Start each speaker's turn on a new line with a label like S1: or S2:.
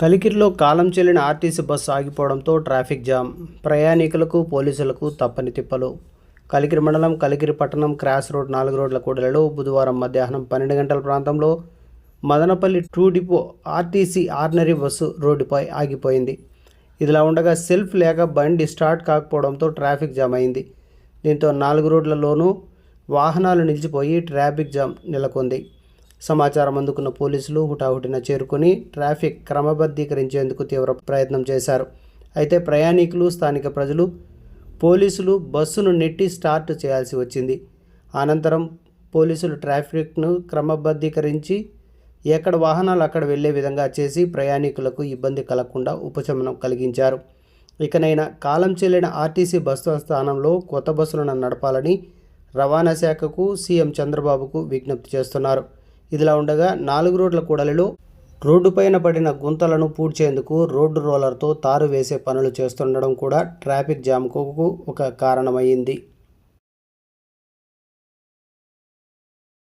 S1: కలికిరిలో కాలం చెల్లిన RTC bus ఆగిపోవడంతో ట్రాఫిక్ జామ్. ప్రయాణికులకు పోలీసులకు తప్పని తిప్పలు. కలికిరి మండలం కలికిరి పట్టణం క్రాస్ రోడ్ నాలుగు రోడ్ల కూడలలో బుధవారం మధ్యాహ్నం పన్నెండు గంటల ప్రాంతంలో Madanapalle two depot RTC ordinary bus రోడ్డుపై ఆగిపోయింది. ఇదిలా ఉండగా సెల్ఫ్ లేక బండి స్టార్ట్ కాకపోవడంతో ట్రాఫిక్ జామ్ అయింది. దీంతో నాలుగు రోడ్లలోనూ వాహనాలు నిలిచిపోయి ట్రాఫిక్ జామ్ నెలకొంది. సమాచారం అందుకున్న పోలీసులు హుటాహుటిన చేరుకుని ట్రాఫిక్ క్రమబద్ధీకరించేందుకు తీవ్ర ప్రయత్నం చేశారు. అయితే ప్రయాణికులు స్థానిక ప్రజలు పోలీసులు బస్సును నెట్టి స్టార్ట్ చేయాల్సి వచ్చింది. అనంతరం పోలీసులు ట్రాఫిక్ను క్రమబద్ధీకరించి ఎక్కడ వాహనాలు అక్కడ వెళ్ళే విధంగా చేసి ప్రయాణికులకు ఇబ్బంది కలగకుండా ఉపశమనం కలిగించారు. ఇకనైనా కాలం చెల్లిన ఆర్టీసీ బస్సు స్థానంలో కొత్త బస్సులను నడపాలని రవాణా శాఖకు సీఎం చంద్రబాబుకు విజ్ఞప్తి చేస్తున్నారు. ఇదిలా ఉండగా నాలుగు రోడ్ల కూడలిలో రోడ్డుపైన పడిన గుంతలను పూడ్చేందుకు రోడ్డు రోలర్తో తారు వేసే పనులు చేస్తుండడం కూడా ట్రాఫిక్ జామ్కు ఒక కారణమైంది